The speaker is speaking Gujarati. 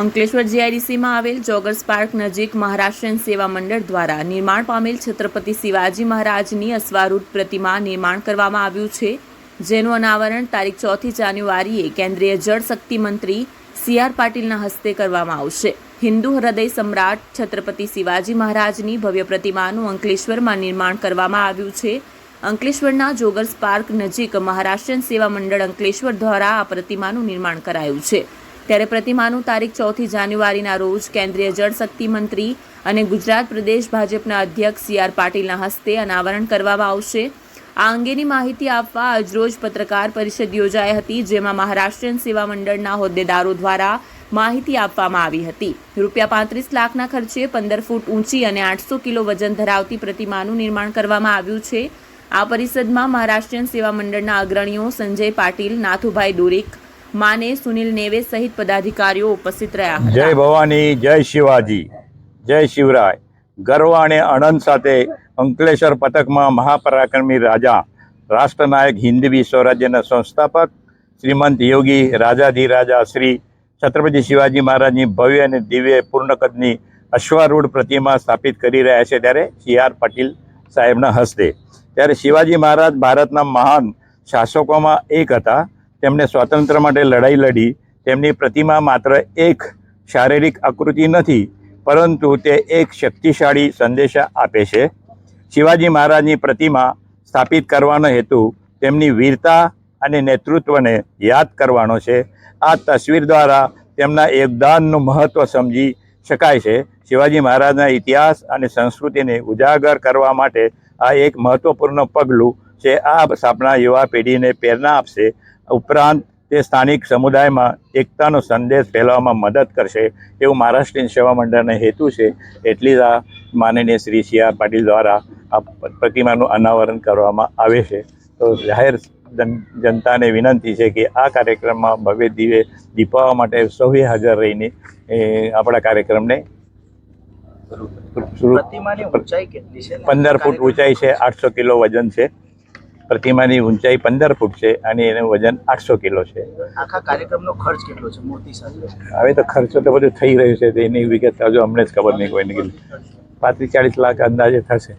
અંકલેશ્વર જીઆઈડીસીમાં આવેલ જોગર્સ પાર્ક નજીક મહારાષ્ટ્રીયન સેવા મંડળ દ્વારા નિર્માણ પામેલ છત્રપતિ શિવાજી મહારાજની અશ્વારૂઢ પ્રતિમા નિર્માણ કરવામાં આવ્યું છે, જેનું અનાવરણ તારીખ ચોથી જાન્યુઆરીએ કેન્દ્રીય જળ શક્તિ મંત્રી સી આર પાટીલના હસ્તે કરવામાં આવશે. હિન્દુ હૃદય સમ્રાટ છત્રપતિ શિવાજી મહારાજની ભવ્ય પ્રતિમાનું અંકલેશ્વરમાં નિર્માણ કરવામાં આવ્યું છે. અંકલેશ્વરના જોગર્સ પાર્ક નજીક મહારાષ્ટ્રીયન સેવા મંડળ અંકલેશ્વર દ્વારા આ પ્રતિમાનું નિર્માણ કરાયું છે. ત્યારે પ્રતિમાનું તારીખ ચોથી જાન્યુઆરીના રોજ કેન્દ્રીય જળશક્તિ મંત્રી અને ગુજરાત પ્રદેશ ભાજપના અધ્યક્ષ સી આર પાટીલના હસ્તે અનાવરણ કરવામાં આવશે. આ અંગેની માહિતી આપવા આજરોજ પત્રકાર પરિષદ યોજાઈ હતી, જેમાં મહારાષ્ટ્રીયન સેવા મંડળના હોદ્દેદારો દ્વારા માહિતી આપવામાં આવી હતી. રૂપિયા પાંત્રીસ લાખના ખર્ચે પંદર ફૂટ ઊંચી અને આઠસો કિલો વજન ધરાવતી પ્રતિમાનું નિર્માણ કરવામાં આવ્યું છે. આ પરિષદમાં મહારાષ્ટ્રીયન સેવા મંડળના અગ્રણીઓ સંજય પાટીલ, નાથુભાઈ દુરીક માને સુનિલ નેવે સહિત પદાધિકારીઓ ઉપસ્થિત રહ્યા જય ભવાની, જય શિવાજી, જય શિવરાય. ગર્વ અને આનંદ સાથે અંકલેશ્વર પથકમાં મહાપરાક્રમી રાજા, રાષ્ટ્રનાયક હિન્દવી સ્વરાજ્યના સંસ્થાપક શ્રીમંત યોગી રાજાધિરાજા શ્રી છત્રપતિ શિવાજી મહારાજની ભવ્ય અને દિવ્ય પૂર્ણકદની અશ્વારૂઢ પ્રતિમા સ્થાપિત કરી રહ્યા છે ત્યારે સી આર પટેલ સાહેબના હસ્તે. ત્યારે શિવાજી મહારાજ ભારતના મહાન શાસકોમાં એક હતા. તેમણે સ્વાતંત્ર્ય માટે લડાઈ લડી. તેમની પ્રતિમા માત્ર એક શારીરિક આકૃતિ નથી, પરંતુ તે એક શક્તિશાળી સંદેશા આપે છે. શિવાજી મહારાજની પ્રતિમા સ્થાપિત કરવાનો હેતુ તેમની વીરતા અને નેતૃત્વને યાદ કરવાનો છે. આ તસવીર દ્વારા તેમના યોગદાનનું મહત્ત્વ સમજી શકાય છે. શિવાજી મહારાજના ઇતિહાસ અને સંસ્કૃતિને ઉજાગર કરવા માટે આ એક મહત્ત્વપૂર્ણ પગલું છે આ આપણા યુવા પેઢીને પ્રેરણા આપશે ઉપરાંત તે સ્થાનિક સમુદાયમાં એકતાનો સંદેશ ફેલાવવામાં મદદ કરશે એવું મહારાષ્ટ્રીયન સેવા મંડળનો હેતુ છે. એટલી જ આ માનનીય શ્રી સી આર પાટીલ દ્વારા આ પ્રતિમાનું અનાવરણ કરવામાં આવે છે. તો જાહેર જન- જનતાને વિનંતી છે કે આ કાર્યક્રમમાં ભવ્ય દિવે દીપાવવા માટે સૌએ હાજર રહીને એ આપણા કાર્યક્રમને પંદર ફૂટ ઊંચાઈ છે આઠસો કિલો વજન છે. પ્રતિમાની ઊંચાઈ પંદર ફૂટ છે અને એનું વજન આઠસો કિલો છે. આખા કાર્યક્રમનો ખર્ચ કેટલો છે? મૂર્તિ સાથે હવે તો ખર્ચો તો બધું થઈ રહ્યું છે તો એની વિગત હજુ અમને જ ખબર નહીં કોઈને પાંત્રીસ ચાળીસ લાખ અંદાજે થશે.